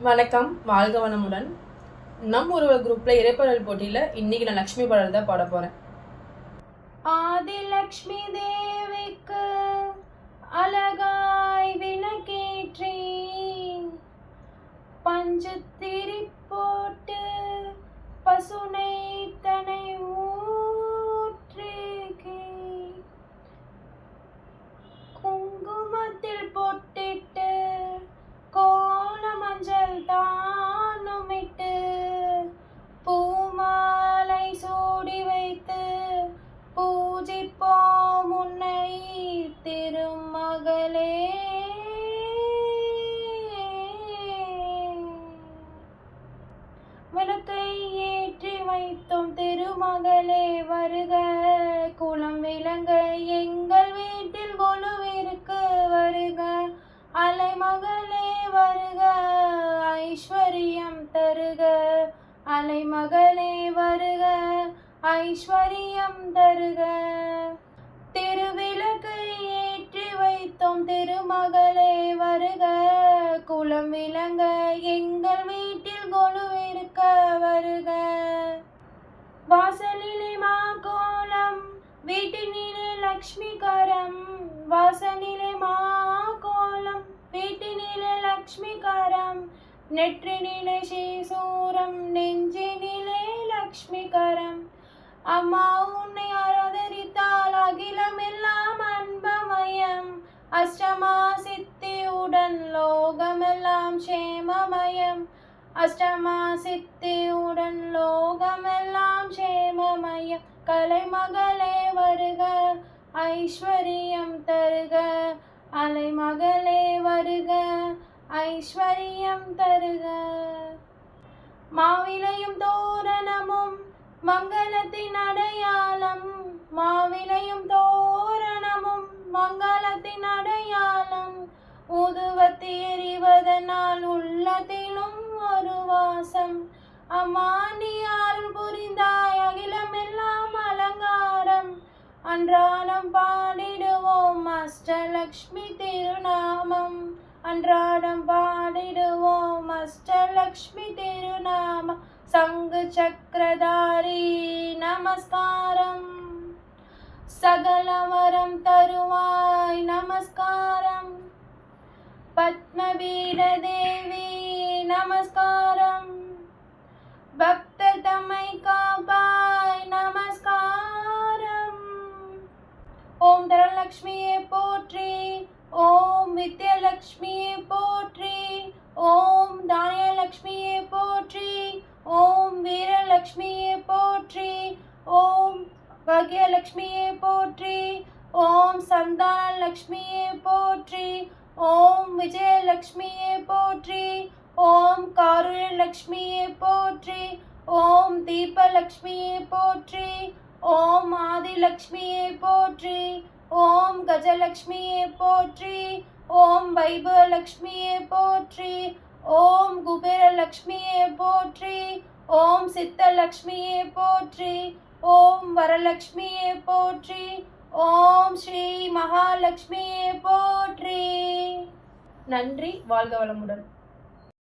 வணக்கம் வாழ்க வனமுடன் நம் ஒரு குரூப்ல இறைப்படல் போட்டியில இன்னைக்கு நான் லக்ஷ்மி பாடல் தான் பாட போறேன். ஆதிலக்ஷ்மி தேவிக்கு அழகாய் வின பஞ்சு பஞ்சத்திரி போட்டு பசுனை அனைத்தும் திருமகளே வருக. குளம் விளங்க எங்கள் வீட்டில் கொலுவிற்கு வருக. அலைமகளே வருக ஐஸ்வர்யம் தருக. அலைமகளே வருக ஐஸ்வர்யம் தருக. திருவிளக்கை ஏற்றி வைத்தோம் திருமகளே வருக. குளம் விளங்க எங்கள் வீட்டினிலே லக்ஷ்மிகரம் வாசனிலே மாகோலம். வீட்டினிலே லக்ஷ்மிகரம் நெற்றினிலே ஸ்ரீசூரம் நெஞ்சினிலே லக்ஷ்மிகரம். அம்மா உன்னை ஆராதரித்தால் அகிலம் எல்லாம் அன்பமயம். அஷ்டமா சித்தியுடன் லோகமெல்லாம் க்ஷேமமயம். அஷ்டமா சித்தியுடன் லோகமெல்லாம் க்ஷேமமயம். கலைமகளே ஐஸ்வர்யம் தருக. அலைமகளே வருக. ஐஸ்வர்யம் தருக. மாவிலையும் தோரணமும் மங்களத்தின் அடையாளம். மாவிலையும் தோரணமும் மங்களத்தின் அடையாளம். உதுவத்தி எறிவதனால் உள்ளத்திலும் ஒரு வாசம். அம்மா நீ அருள் புரிந்தாய் அகிலமே அன்றாடம் பாடிடுவோம் அஷ்டலக்ஷ்மி திருநாமம். அன்றாடம் பாடிடுவோம் அஷ்டலக்ஷ்மி திருநாமம். சங்கு சக்கரதாரி நமஸ்காரம். சகலவரம் தருவாய் நமஸ்காரம். பத்மபீட ஓம் தனலக்ஷ்மியே போற்றி ஓம் வித்யலக்ஷ்மியே போற்றி ஓம் தானியலக்ஷ்மியே போற்றி ஓம் வீரலக்ஷ்மியே போற்றி ஓம் பாக்யலக்ஷ்மியே போற்றி ஓம் சந்தான லக்ஷ்மியே போற்றி ஓம் விஜயலக்ஷ்மியே போற்றி ஓம் காருண்யலக்ஷ்மியே போற்றி ஓம் தீபலக்ஷ்மியே போற்றி ஓம் ஆதிலக்ஷ்மியே போற்றி ஓம் கஜலக்ஷ்மியே போற்றி ஓம் வைபவலக்ஷ்மியே போற்றி ஓம் குபேரலக்ஷ்மியே போற்றி ஓம் சித்தலக்ஷ்மியே போற்றி ஓம் வரலக்ஷ்மியே போற்றி ஓம் ஸ்ரீ மகாலட்சுமியே போற்றி. நன்றி வாழ்க வளமுடன்.